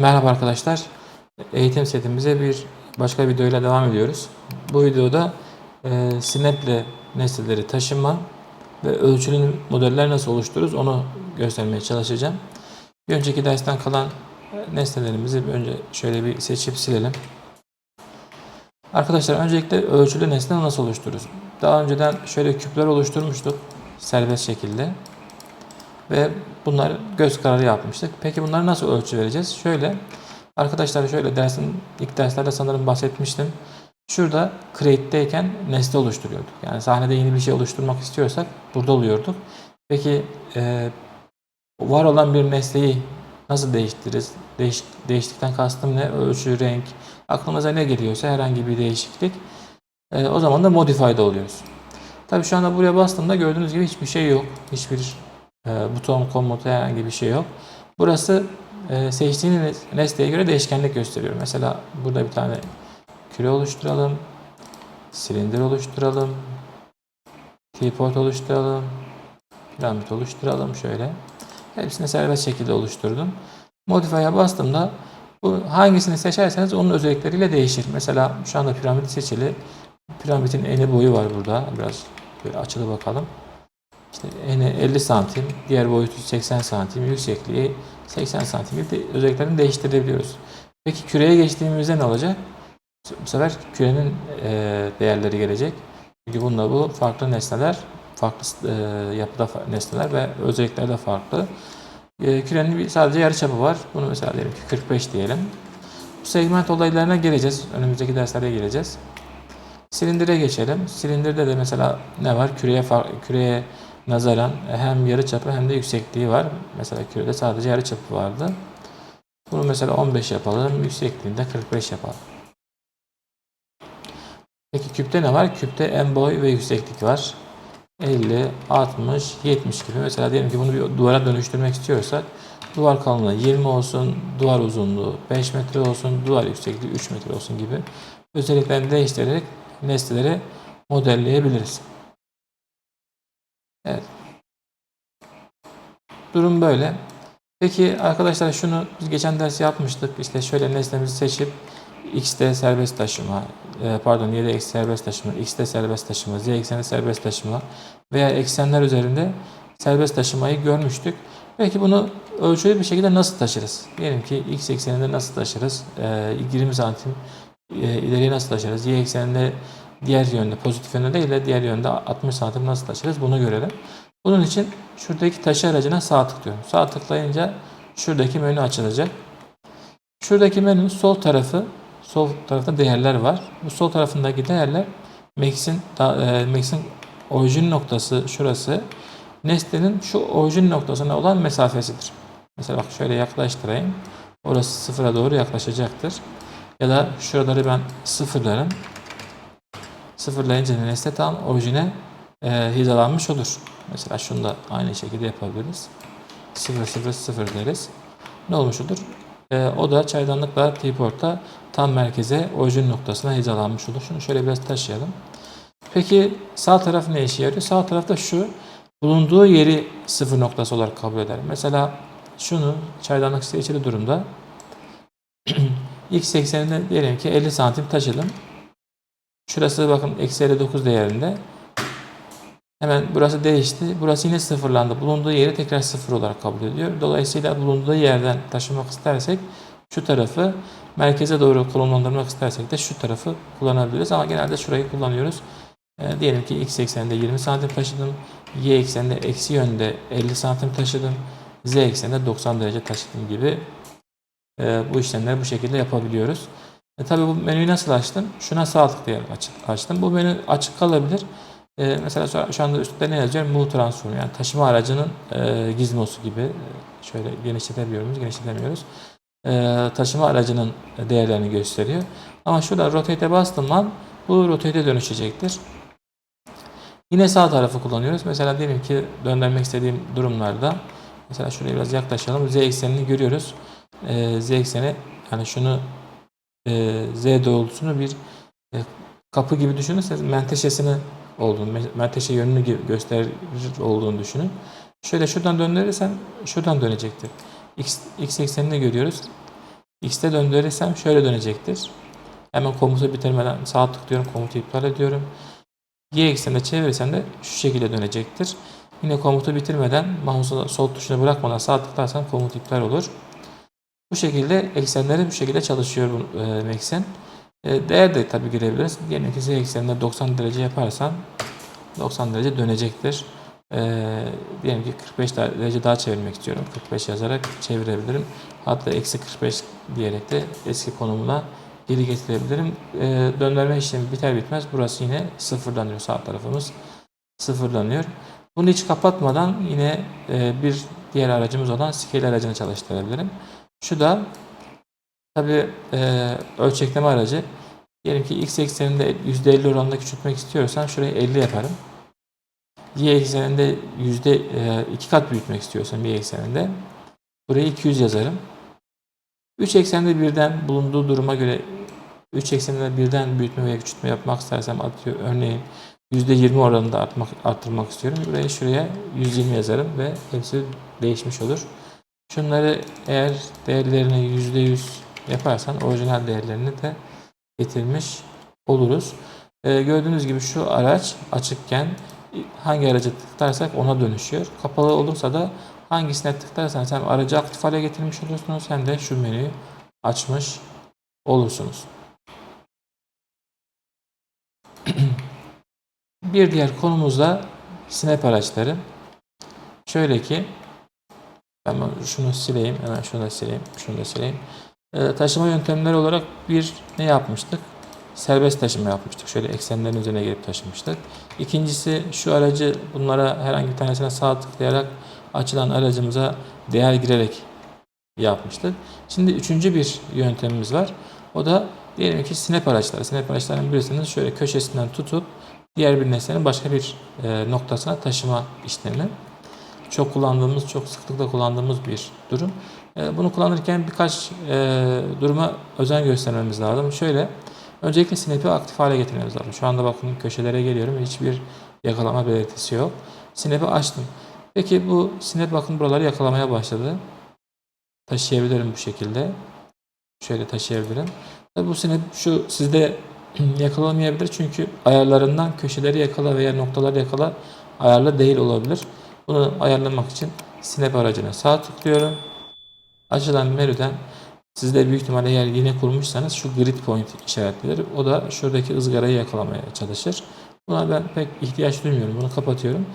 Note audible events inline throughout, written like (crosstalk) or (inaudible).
Merhaba arkadaşlar. Eğitim setimize bir başka videoyla devam ediyoruz. Bu videoda e, Snap'le nesneleri taşıma ve ölçülü modeller nasıl oluştururuz onu göstermeye çalışacağım. Bir önceki dersten kalan nesnelerimizi bir önce şöyle bir seçip silelim. Arkadaşlar öncelikle ölçülü nesne nasıl oluştururuz? Daha önceden şöyle küpler oluşturmuştuk serbest şekilde ve bunlar göz kararı yapmıştık. Peki bunları nasıl ölçü vereceğiz? Şöyle arkadaşlar şöyle dersin ilk derslerde sanırım bahsetmiştim. Şurada create'deyken nesne oluşturuyorduk. Yani sahnede yeni bir şey oluşturmak istiyorsak burada oluyorduk. Peki e, var olan bir nesneyi nasıl değiştiririz? Değiş, değiştikten kastım ne? Ölçü, renk, aklımıza ne geliyorsa herhangi bir değişiklik. E, o zaman da modify'da oluyoruz. Tabii şu anda buraya bastığımda gördüğünüz gibi hiçbir şey yok. Hiçbir buton, komut herhangi bir şey yok. Burası e, seçtiğiniz nesneye göre değişkenlik gösteriyor. Mesela burada bir tane küre oluşturalım. Silindir oluşturalım. Teapot oluşturalım. Piramit oluşturalım şöyle. Hepsini serbest şekilde oluşturdum. Modify'a bastığımda bu hangisini seçerseniz onun özellikleriyle değişir. Mesela şu anda piramidi seçili. Piramidin eni boyu var burada. Biraz böyle açılı bakalım. İşte eni 50 santim, diğer boyutu 80 santim, yüksekliği 80 santim gibi de özelliklerini değiştirebiliyoruz. Peki küreye geçtiğimizde ne olacak? Bu sefer kürenin e, değerleri gelecek. Çünkü bununla bu farklı nesneler, farklı e, yapıda nesneler ve özellikleri de farklı. E, kürenin sadece yarıçapı var. Bunu mesela diyelim ki 45 diyelim. Bu segment olaylarına geleceğiz. Önümüzdeki derslere geleceğiz. Silindire geçelim. Silindirde de mesela ne var? Küreye küreye nazaran hem yarı çapı hem de yüksekliği var. Mesela kürede sadece yarı çapı vardı. Bunu mesela 15 yapalım. Yüksekliğinde 45 yapalım. Peki küpte ne var? Küpte en boy ve yükseklik var. 50, 60, 70 gibi. Mesela diyelim ki bunu bir duvara dönüştürmek istiyorsak duvar kalınlığı 20 olsun, duvar uzunluğu 5 metre olsun, duvar yüksekliği 3 metre olsun gibi özelliklerini değiştirerek nesneleri modelleyebiliriz. Evet. Durum böyle. Peki arkadaşlar şunu biz geçen ders yapmıştık. İşte şöyle nesnemizi seçip x'te serbest taşıma, e, pardon y'de eksi serbest taşıma, x'te serbest taşıma, z ekseni serbest taşıma veya eksenler üzerinde serbest taşımayı görmüştük. Peki bunu ölçülü bir şekilde nasıl taşırız? Diyelim ki x ekseninde nasıl taşırız? E, 20 santim e, ileriye nasıl taşırız? Y ekseninde diğer yönde, pozitif yönde değil de diğer yönde 60 santim nasıl taşırız? Bunu görelim. Bunun için şuradaki taşı aracına sağ tıklıyorum. Sağ tıklayınca şuradaki menü açılacak. Şuradaki menünün sol tarafı, sol tarafta değerler var. Bu sol tarafındaki değerler Max'in e, Max'in orijin noktası şurası. Nesnenin şu orijin noktasına olan mesafesidir. Mesela bak şöyle yaklaştırayım. Orası sıfıra doğru yaklaşacaktır. Ya da şuraları ben sıfırlarım. Sıfırlayınca nesne tam orijine e, hizalanmış olur. Mesela şunu da aynı şekilde yapabiliriz. 0 0 0 deriz. Ne olmuş olur? E, o da çaydanlıkla teaporta tam merkeze orijin noktasına hizalanmış olur. Şunu şöyle biraz taşıyalım. Peki sağ taraf ne işe yarıyor? Sağ tarafta şu bulunduğu yeri sıfır noktası olarak kabul eder. Mesela şunu çaydanlık seçili durumda (clears throat) x ekseninde diyelim ki 50 santim taşıdım. Şurası bakın eksi 59 değerinde. Hemen burası değişti. Burası yine sıfırlandı. Bulunduğu yeri tekrar sıfır olarak kabul ediyor. Dolayısıyla bulunduğu yerden taşımak istersek şu tarafı merkeze doğru konumlandırmak istersek de şu tarafı kullanabiliriz. Ama genelde şurayı kullanıyoruz. E, diyelim ki x ekseninde 20 santim taşıdım. Y ekseninde eksi yönde 50 santim taşıdım. Z ekseninde 90 derece taşıdım gibi e, bu işlemleri bu şekilde yapabiliyoruz. E, tabii bu menüyü nasıl açtım? Şuna sağ tıklayarak aç, açtım. Bu menü açık kalabilir. E, mesela şu- anda üstte ne yazıyor? Move transform yani taşıma aracının e, gizmosu gibi. E, Şöyle genişletebiliyoruz, genişletemiyoruz. E, taşıma aracının değerlerini gösteriyor. Ama şurada rotate'e bastığım an bu rotate'e dönüşecektir. Yine sağ tarafı kullanıyoruz. Mesela diyelim ki döndürmek istediğim durumlarda mesela şuraya biraz yaklaşalım. Z eksenini görüyoruz. E, Z ekseni yani şunu e, Z doğrultusunu bir e, kapı gibi düşünürseniz menteşesini olduğunu, me- menteşe yönünü gö- gösterir olduğunu düşünün. Şöyle şuradan döndürürsen şuradan dönecektir. X, X eksenini görüyoruz. X'te döndürürsem şöyle dönecektir. Hemen komutu bitirmeden sağ tıklıyorum, komutu iptal ediyorum. Y ekseninde çevirirsem de şu şekilde dönecektir. Yine komutu bitirmeden mouse'u sol tuşuna bırakmadan sağ tıklarsam komut iptal olur. Bu şekilde eksenleri bu şekilde çalışıyor bu eksen. E, değer de tabii girebiliriz. Z ekseninde 90 derece yaparsam 90 derece dönecektir. E, diyelim ki 45 derece daha çevirmek istiyorum. 45 yazarak çevirebilirim. Hatta eksi 45 diyerek de eski konumuna geri getirebilirim. E, döndürme işlemi biter bitmez burası yine sıfırlanıyor sağ tarafımız sıfırlanıyor. Bunu hiç kapatmadan yine bir diğer aracımız olan scale aracını çalıştırabilirim. Şu da tabi e, ölçekleme aracı. Diyelim ki x ekseninde %50 oranında küçültmek istiyorsam şurayı 50 yaparım. Y ekseninde yüzde e, iki kat büyütmek istiyorsam y ekseninde buraya 200 yazarım. 3 eksende birden bulunduğu duruma göre 3 ekseninde birden büyütme veya küçültme yapmak istersem atıyor örneğin %20 oranında artmak, arttırmak istiyorum. Buraya şuraya 120 yazarım ve hepsi değişmiş olur. Şunları eğer değerlerini %100 yaparsan orijinal değerlerini de getirmiş oluruz. Ee, gördüğünüz gibi şu araç açıkken hangi araca tıklarsak ona dönüşüyor. Kapalı olursa da hangisine tıklarsanız hem aracı aktif hale getirmiş olursunuz hem de şu menüyü açmış olursunuz. (clears throat) Bir diğer konumuz da snap araçları. Şöyle ki ben şunu sileyim. Hemen şunu da sileyim. Şunu da sileyim. Ee, taşıma yöntemleri olarak bir ne yapmıştık? Serbest taşıma yapmıştık. Şöyle eksenlerin üzerine gelip taşımıştık. İkincisi şu aracı bunlara herhangi bir tanesine sağ tıklayarak açılan aracımıza değer girerek yapmıştık. Şimdi üçüncü bir yöntemimiz var. O da diyelim ki snap araçları. Snap araçlarının birisinin şöyle köşesinden tutup diğer bir nesnenin başka bir e, noktasına taşıma işlemi. Çok kullandığımız, çok sıklıkla kullandığımız bir durum. E, bunu kullanırken birkaç e, duruma özen göstermemiz lazım. Şöyle, öncelikle snap'i aktif hale getirmemiz lazım. Şu anda bakın köşelere geliyorum. Hiçbir yakalama belirtisi yok. Snap'i açtım. Peki bu snap bakın buraları yakalamaya başladı. Taşıyabilirim bu şekilde. Şöyle taşıyabilirim. Tabii bu snap şu sizde (clears throat) yakalamayabilir çünkü ayarlarından köşeleri yakala veya noktaları yakala ayarlı değil olabilir. Bunu ayarlamak için snap aracına sağ tıklıyorum. Açılan menüden sizde büyük ihtimalle eğer yine kurmuşsanız şu grid point işaretlidir. O da şuradaki ızgarayı yakalamaya çalışır. Buna ben pek ihtiyaç duymuyorum. Bunu kapatıyorum.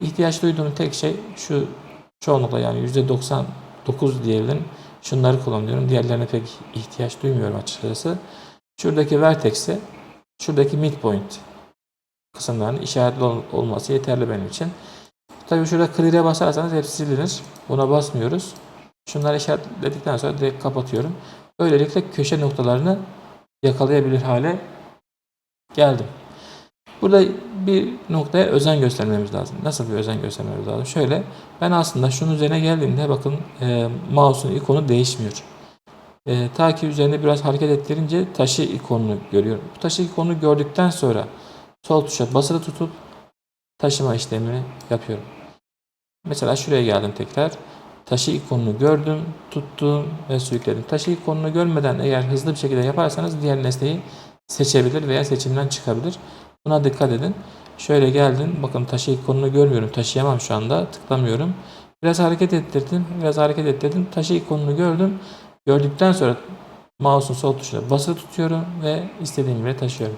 İhtiyaç duyduğum tek şey şu çoğunlukla yani %99 diyebilirim. Şunları kullanıyorum. Diğerlerine pek ihtiyaç duymuyorum açıkçası. Şuradaki vertex'e şuradaki midpoint kısımlarının işaretli ol- olması yeterli benim için. Tabii şurada clear'e basarsanız hepsi silinir. Buna basmıyoruz. Şunları işaretledikten sonra direkt kapatıyorum. Böylelikle köşe noktalarını yakalayabilir hale geldim. Burada bir noktaya özen göstermemiz lazım. Nasıl bir özen göstermemiz lazım? Şöyle ben aslında şunun üzerine geldiğimde bakın e, mouse'un ikonu değişmiyor. E, ta ki üzerinde biraz hareket ettirince taşı ikonunu görüyorum. Bu taşı ikonunu gördükten sonra sol tuşa basılı tutup taşıma işlemini yapıyorum. Mesela şuraya geldim tekrar. Taşı ikonunu gördüm, tuttum ve sürükledim. Taşı ikonunu görmeden eğer hızlı bir şekilde yaparsanız diğer nesneyi seçebilir veya seçimden çıkabilir. Buna dikkat edin. Şöyle geldim. Bakın taşı ikonunu görmüyorum. Taşıyamam şu anda. Tıklamıyorum. Biraz hareket ettirdim. Biraz hareket ettirdim. Taşı ikonunu gördüm. Gördükten sonra mouse'un sol tuşuna basılı tutuyorum ve istediğim yere taşıyorum.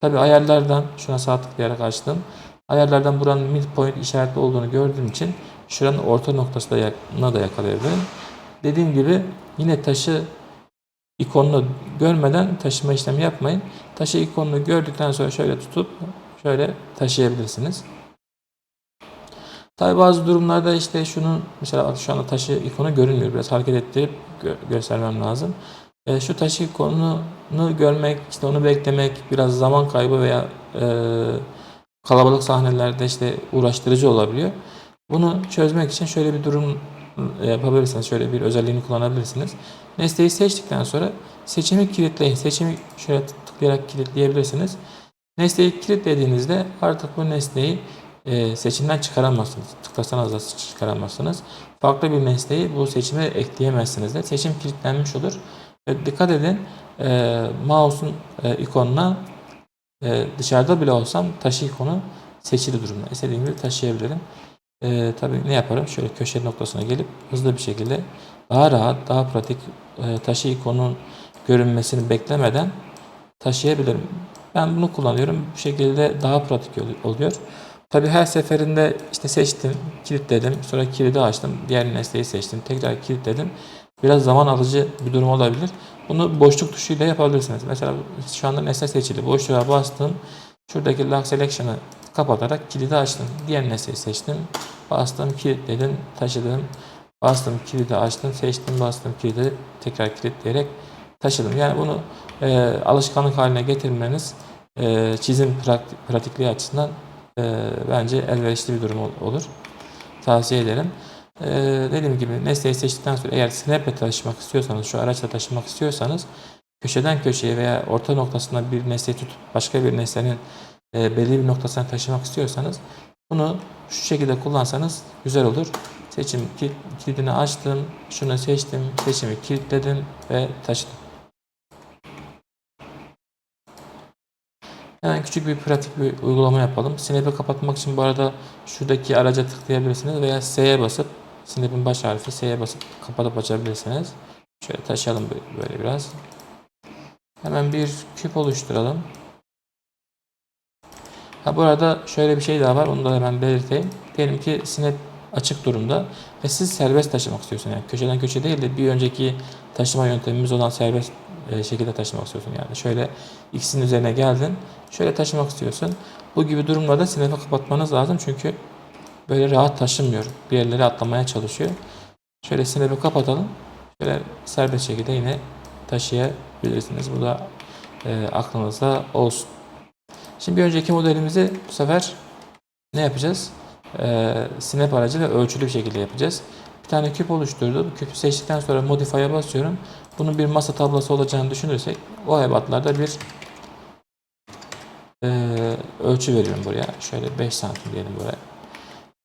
Tabi ayarlardan şuna sağ tıklayarak açtım. Ayarlardan buranın midpoint işaretli olduğunu gördüğüm için şuranın orta noktası da yakalayabilirim. Dediğim gibi yine taşı ikonunu görmeden taşıma işlemi yapmayın. Taşı ikonunu gördükten sonra şöyle tutup şöyle taşıyabilirsiniz. Tabi bazı durumlarda işte şunu mesela şu anda taşı ikonu görünmüyor. Biraz hareket ettirip gö- göstermem lazım. E, şu taşı ikonunu görmek, işte onu beklemek biraz zaman kaybı veya e, kalabalık sahnelerde işte uğraştırıcı olabiliyor. Bunu çözmek için şöyle bir durum yapabilirsiniz. Şöyle bir özelliğini kullanabilirsiniz. Nesneyi seçtikten sonra seçimi kilitleyin. Seçimi şöyle tıklayarak kilitleyebilirsiniz. Nesneyi kilitlediğinizde artık bu nesneyi e, seçimden çıkaramazsınız. Tıklasanız da çıkaramazsınız. Farklı bir nesneyi bu seçime ekleyemezsiniz de. Seçim kilitlenmiş olur. Ve dikkat edin e, mouse'un e, ikonuna e, dışarıda bile olsam taşı ikonu seçili durumda. İstediğim gibi taşıyabilirim. E, tabii ne yaparım? Şöyle köşe noktasına gelip hızlı bir şekilde daha rahat, daha pratik e, taşı ikonun görünmesini beklemeden taşıyabilirim. Ben bunu kullanıyorum. Bu şekilde daha pratik ol- oluyor. Tabii her seferinde işte seçtim, kilitledim, sonra kilidi açtım, diğer nesneyi seçtim, tekrar kilitledim. Biraz zaman alıcı bir durum olabilir. Bunu boşluk tuşuyla yapabilirsiniz. Mesela şu anda nesne seçili. Boşluğa bastım. Şuradaki lock selection'ı kapatarak kilidi açtım. Diğer nesneyi seçtim. Bastım, kilitledim, taşıdım. Bastım, kilidi açtım, seçtim, bastım, kilidi tekrar kilitleyerek taşıdım. Yani bunu e, alışkanlık haline getirmeniz e, çizim pratik, pratikliği açısından e, bence elverişli bir durum ol- olur. Tavsiye ederim. E, dediğim gibi nesneyi seçtikten sonra eğer snap'le taşımak istiyorsanız, şu araçla taşımak istiyorsanız köşeden köşeye veya orta noktasına bir nesneyi tutup başka bir nesnenin e, belli bir noktasına taşımak istiyorsanız bunu şu şekilde kullansanız güzel olur. Seçim kil- kilidini açtım, şunu seçtim, seçimi kilitledim ve taşıdım. Hemen küçük bir pratik bir uygulama yapalım. Snap'i kapatmak için bu arada şuradaki araca tıklayabilirsiniz veya S'ye basıp Snap'in baş harfi S'ye basıp kapatıp açabilirsiniz. Şöyle taşıyalım bö- böyle biraz. Hemen bir küp oluşturalım. Ha bu arada şöyle bir şey daha var. Onu da hemen belirteyim. Diyelim ki Snap açık durumda ve siz serbest taşımak istiyorsunuz. Yani köşeden köşe değil de bir önceki taşıma yöntemimiz olan serbest e, şekilde taşımak istiyorsun. Yani şöyle X'in üzerine geldin. Şöyle taşımak istiyorsun. Bu gibi durumlarda Snap'i kapatmanız lazım çünkü böyle rahat taşımıyor. Bir yerlere atlamaya çalışıyor. Şöyle Snap'i kapatalım. Şöyle serbest şekilde yine taşıyabilirsiniz. Bu da e, aklınızda olsun. Şimdi bir önceki modelimizi bu sefer ne yapacağız? Ee, snap aracıyla ölçülü bir şekilde yapacağız. Bir tane küp oluşturdum. Küpü seçtikten sonra modify'a basıyorum. Bunun bir masa tablosu olacağını düşünürsek o ebatlarda bir e, ölçü veriyorum buraya. Şöyle 5 santim diyelim buraya.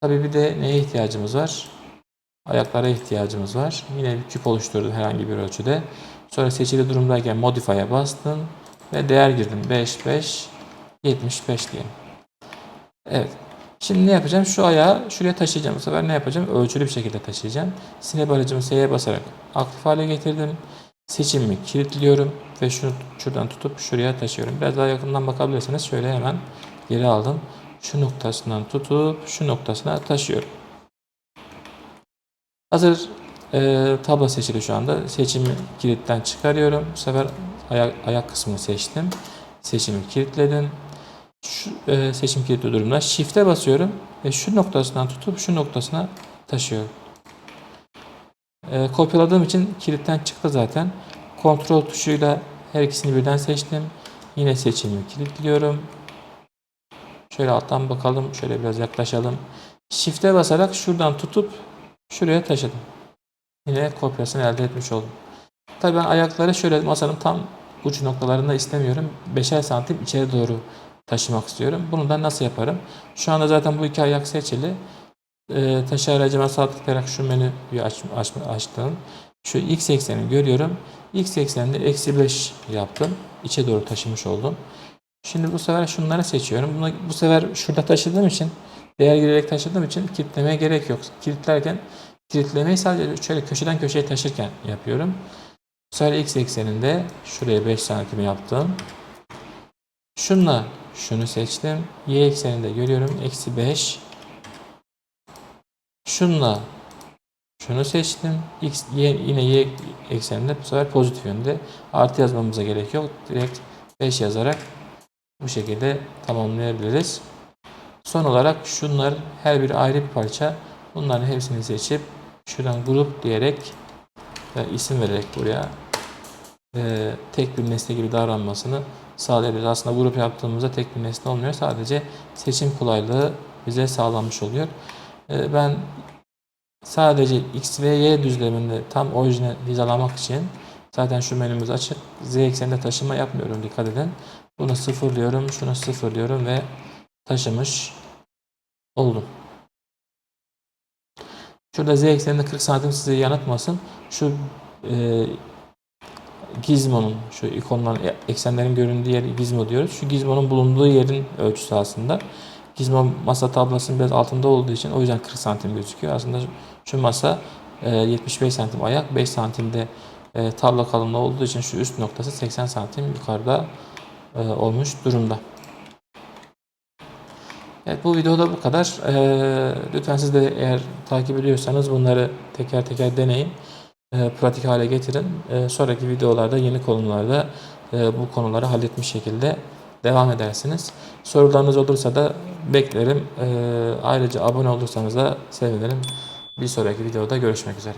Tabii bir de neye ihtiyacımız var? Ayaklara ihtiyacımız var. Yine bir küp oluşturdum herhangi bir ölçüde. Sonra seçili durumdayken modify'a bastım ve değer girdim. 5 5 75 diyelim. Evet. Şimdi ne yapacağım? Şu ayağı şuraya taşıyacağım. Bu sefer ne yapacağım? Ölçülü bir şekilde taşıyacağım. Snap aracımı S'ye basarak aktif hale getirdim. Seçimimi kilitliyorum ve şunu şuradan tutup şuraya taşıyorum. Biraz daha yakından bakabilirsiniz. Şöyle hemen geri aldım. Şu noktasından tutup şu noktasına taşıyorum. Hazır e, tablo seçili şu anda. Seçimi kilitten çıkarıyorum. Bu sefer ayak, ayak kısmını seçtim. Seçimi kilitledim. Şu e, seçim kilitli durumda Shift'e basıyorum ve şu noktasından tutup şu noktasına taşıyorum. E, kopyaladığım için kilitten çıktı zaten. Kontrol tuşuyla her ikisini birden seçtim. Yine seçimi kilitliyorum. Şöyle alttan bakalım. Şöyle biraz yaklaşalım. Shift'e basarak şuradan tutup şuraya taşıdım. Yine kopyasını elde etmiş oldum. Tabii ben ayakları şöyle masanın tam uç noktalarında istemiyorum. 5'er santim içeri doğru taşımak istiyorum. Bunu da nasıl yaparım? Şu anda zaten bu iki ayak seçili. Ee, taşı aracıma sağ tıklayarak şu menüyü aç, aç, açtım. Şu x eksenini görüyorum. X ekseninde eksi 5 yaptım. İçe doğru taşımış oldum. Şimdi bu sefer şunları seçiyorum. Bunu bu sefer şurada taşıdığım için değer girerek taşıdığım için kilitlemeye gerek yok. Kilitlerken kilitlemeyi sadece şöyle köşeden köşeye taşırken yapıyorum. Bu sefer x ekseninde şuraya 5 santim yaptım. Şunla şunu seçtim. Y ekseninde görüyorum. Eksi 5. Şunla şunu seçtim. X, y, yine Y ekseninde bu sefer pozitif yönde. Artı yazmamıza gerek yok. Direkt 5 yazarak bu şekilde tamamlayabiliriz. Son olarak şunlar her bir ayrı bir parça. Bunların hepsini seçip şuradan grup diyerek ve isim vererek buraya e, tek bir nesne gibi davranmasını sağlayabiliriz. Aslında grup yaptığımızda tek bir nesne olmuyor. Sadece seçim kolaylığı bize sağlanmış oluyor. E, ben sadece X ve Y düzleminde tam orijinal hizalamak için zaten şu menümüz açık. Z ekseninde taşıma yapmıyorum dikkat edin. Bunu sıfırlıyorum, şunu sıfırlıyorum ve taşımış oldum. Şurada Z ekseninde 40 santim sizi yanıltmasın. Şu e, gizmonun şu ikonların e, eksenlerin göründüğü yer gizmo diyoruz. Şu gizmonun bulunduğu yerin ölçüsü aslında. Gizmo masa tablasının biraz altında olduğu için o yüzden 40 santim gözüküyor. Aslında şu masa e, 75 santim ayak 5 santimde e, tabla kalınlığı olduğu için şu üst noktası 80 santim yukarıda e, olmuş durumda. Evet bu videoda bu kadar. E, lütfen siz de eğer takip ediyorsanız bunları teker teker deneyin. E, pratik hale getirin. Sonraki videolarda yeni konularda bu konuları halletmiş şekilde devam edersiniz. Sorularınız olursa da beklerim. Ayrıca abone olursanız da sevinirim. Bir sonraki videoda görüşmek üzere.